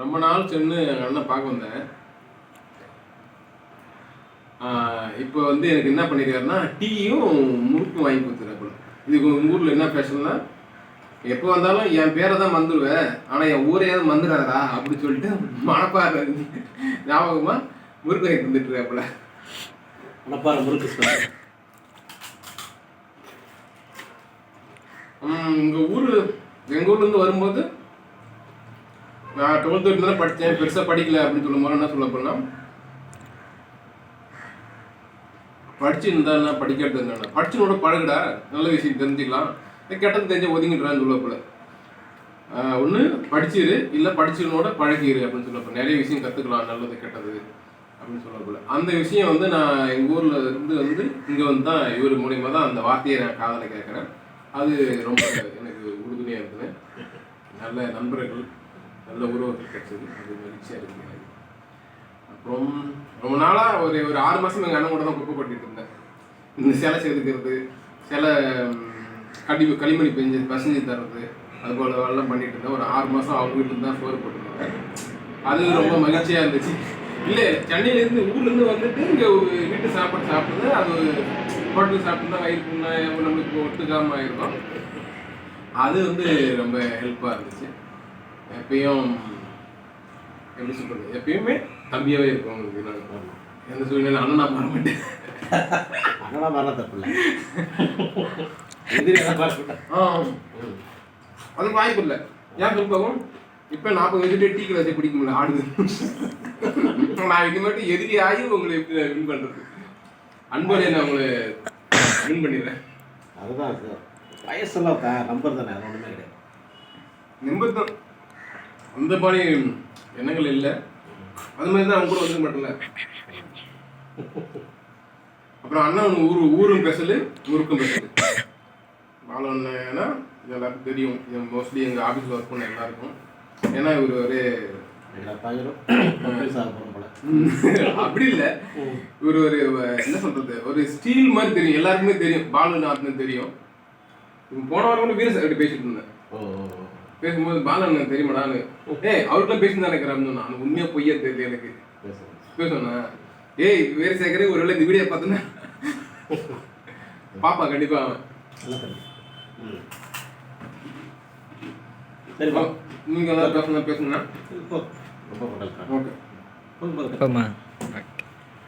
ரொம்ப நாள் சென்று எங்கள் அண்ணன் பார்க்க வந்தேன். இப்போ வந்து எனக்கு என்ன பண்ணிருக்காருன்னா டீயும் முறுக்கும் வாங்கி கொடுத்துருக்காப்புல. இதுக்கு உங்கள் ஊரில் என்ன ஃபேஷன்னா எப்போ வந்தாலும் என் பேரை தான் மறந்துடுவேன் ஆனால் என் ஊரையாவது மறந்துடாதா அப்படி சொல்லிட்டு மனப்பாறை ஞாபகமா முறுக்கு வாங்கி தந்துட்டு இருக்காப்புல மணப்பாறை முறுக்கு எங்கள் ஊர் எங்கள் ஊர்லேருந்து வரும்போது நான் டுவெல்த் வரைக்கும் தான் படித்தேன். பெருசாக படிக்கல அப்படின்னு சொல்லும் என்ன சொல்ல போனால் படிச்சுருந்தா என்ன படிக்கிறது என்ன? படிச்சுனோட பழகுடா. நல்ல விஷயம் தெரிஞ்சுக்கலாம். கெட்டது தெரிஞ்ச ஒதுங்கிடுறான்னு சொல்ல போல. ஒன்று படிச்சிரு. இல்லை படிச்சவனோட பழகிரு அப்படின்னு சொல்ல போல. நிறைய விஷயம் கற்றுக்கலாம் நல்லது கெட்டது அப்படின்னு சொல்ல போல. அந்த விஷயம் வந்து நான் எங்கள் ஊரில் இருந்து வந்து இங்கே வந்து தான் இவர் மூலியமாக தான் அந்த வார்த்தையை நான் காதலை கேட்குறேன். அது ரொம்ப எனக்கு உறுதுணையாக இருக்குது நல்ல நண்பர்கள். நல்ல உறவுகள் கிடைச்சது அது மகிழ்ச்சியாக இருக்குது அப்புறம் ரொம்ப நாளாக ஒரு ஒரு ஆறு மாதம் எங்கள் அண்ணன் கூட தான் குப்பை கொட்டிட்டு இருந்தேன். இந்த சிலை செதுக்கிறது சிலை ம், கடி களிமணி பெஞ்சு பசஞ்சு தர்றது அது போல எல்லாம் பண்ணிட்டு இருந்தேன். ஒரு ஆறு மாதம் அவங்க வீட்டில் தான் சோறு போட்டுருந்தேன் அது ரொம்ப மகிழ்ச்சியாக இருந்துச்சு. இல்லை சென்னையிலேருந்து ஊர்லேருந்து வந்துட்டு இங்கே வீட்டு சாப்பாடு சாப்பிடுறது அது ஹோட்டல் சாப்பிட்டு வயிறு நம்மளுக்கு ஒட்டுக்காமல் ஆயிருக்கும் அது வந்து ரொம்ப ஹெல்ப்பாக இருந்துச்சு. எப்பயும் எப்படி சொல்றது? எப்பயுமே தம்பியாவே இருக்கும் உங்களுக்கு நான் எந்த சூழ்நிலை அண்ணன் மாற மாட்டேன். அதெல்லாம் வர தப்பு இல்லை அது வாய்ப்பு இல்லை. ஏன் சொல்லுவோம் இப்போ நாற்பது வயசுட்டு டீ கிளாஸே பிடிக்க முடியல ஆடுது நான் இது மட்டும் எதிரி ஆகி உங்களை எப்படி வின் பண்ணுறது அன்போடைய நான் உங்களை வின் பண்ணிடுறேன். அதுதான் சார். வயசெல்லாம் நம்பர் தானே அது ஒன்றுமே கிடையாது. நிம்பத்தம் அந்த மாதிரி எண்ணங்கள் இல்லை. அது மாதிரி தான் அவங்க கூட வந்து மாட்டல அப்புறம் அண்ணன் ஊரு ஊரும் பேசலு ஊருக்கும் பேசலு. பாலண்ணா எல்லாருக்கும் தெரியும். மோஸ்ட்லி எங்கள் ஆஃபீஸில் ஒர்க் பண்ண எல்லாருக்கும். ஏன்னா இவர் ஒரு போல. அப்படி இல்லை. இவர் ஒரு என்ன சொல்றது? ஒரு ஸ்டீல் மாதிரி தெரியும். எல்லாருக்குமே தெரியும். பாலுநாத்னு தெரியும். இவங்க போன வாரம் கூட வீரசார் பேசிட்டு இருந்தேன். பேசும்போது பாலன் தெரியுமாடான்னு ஏய் அவருக்குலாம் பேசி தான் இருக்கிறான்னு நான் உண்மையா பொய்யா தெரியல எனக்கு. பேசுவேண்ணா ஏய் வேறு சேகரே ஒருவேளை இந்த வீடியோ பார்த்தேன்னா பாப்பா கண்டிப்பா அவன். நல்லா தம்பி ம். சரி வா நீங்க ஏதாவது பேசணும் பேசுங்க போ ரொம்ப படல் ஓகே. போதும்